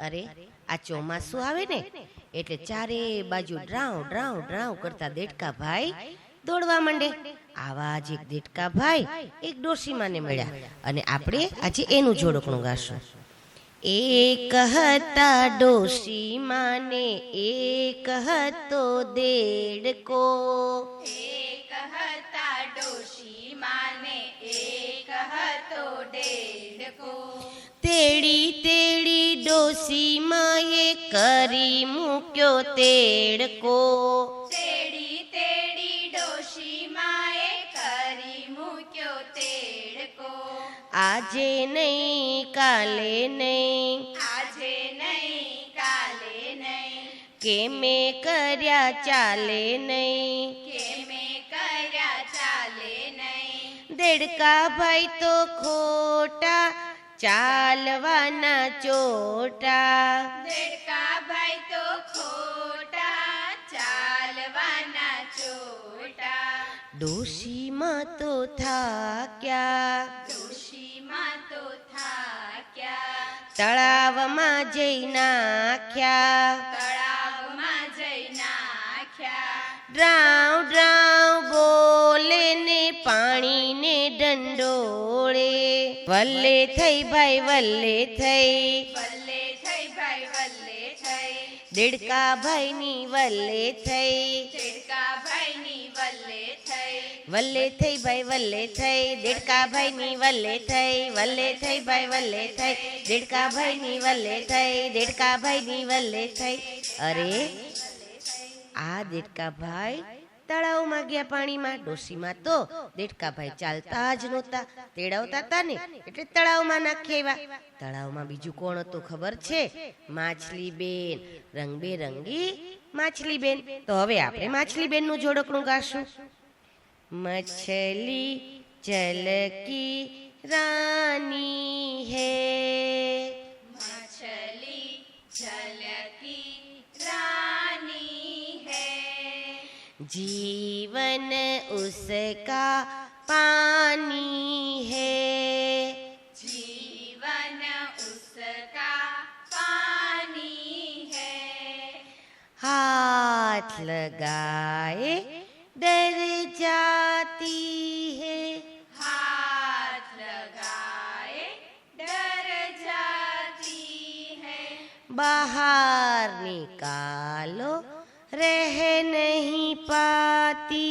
અરે આ ચોમાસું આવે ને એટલે ચારે બાજુ ડ્રાઉ ડ્રાઉ ડ્રાઉ કરતા દેડકા ભાઈ દોડવા માંડે. આવા જ એક દેડકા ભાઈ એક ડોશીમાને મળ્યા. અને આપણે આજે એનું જોડકણું ગાશું. એક હતા ડોશીમાને એક હતો દેડકો. એક હતા ડોશી માને એક હતો તેડી ડોશીમાએ કરી મૂક્યો તેડકો. તેડી તેડી ડોશી માએ કરી મૂક્યો તેડકો. આજે નહીં કાલે નહીં. આજે નહીં કાલે નહીં. કે મેં કર્યા ચાલે નહીં. કે મેં કર્યા ચાલે નહીં. દેડકા ભાઈ તો ખોટા ચાલવાના ચોટા. દેડકા ભાઈ તો ખોટા ચાલવાના ચોટા. ડોશીમાં તો થાક્યા. ડોશીમાં તો થાક્યા. તળાવમાં જઈ નાખ્યા. તળાવમાં જઈ નાખ્યા. ડ્રાઉ ડ્રાઉ. થઈ ભાઈ વલ્લે થઈ. વલ્લે થઈ ભાઈ વલ્લે થઈ. દેડકા ભાઈની વલ્લે થઈ. દેડકા ભાઈની વલ્લે થઈ. વલ્લે થઈ ભાઈ વલ્લે થઈ. દેડકા ભાઈની વલ્લે થઈ. વલ્લે થઈ ભાઈ વલ્લે થઈ. દેડકા ભાઈની વલ્લે થઈ. દેડકા ભાઈની વલ્લે થઈ. અરે આ દેડકા ભાઈ તળાવમાં ગયા પાણીમાં ડોસીમાં તો દેડકાભાઈ ચાલતા જ નહોતા, તેડાવતા હતા ને એટલે તળાવમાં નાખે એવા તળાવમાં બીજું કોણ હતું ખબર છે? માછલી બેન રંગબેરંગી માછલી બેન તો હવે આપણે માછલી બેનનું જોડકણું ગાશું. મછલી, ચલકી, રાની હે. जीवन उसका पानी है। जीवन उसका पानी है। हाथ लगाए डर जाती है। हाथ लगाए डर जाती है। बाहर निकालो रह पाती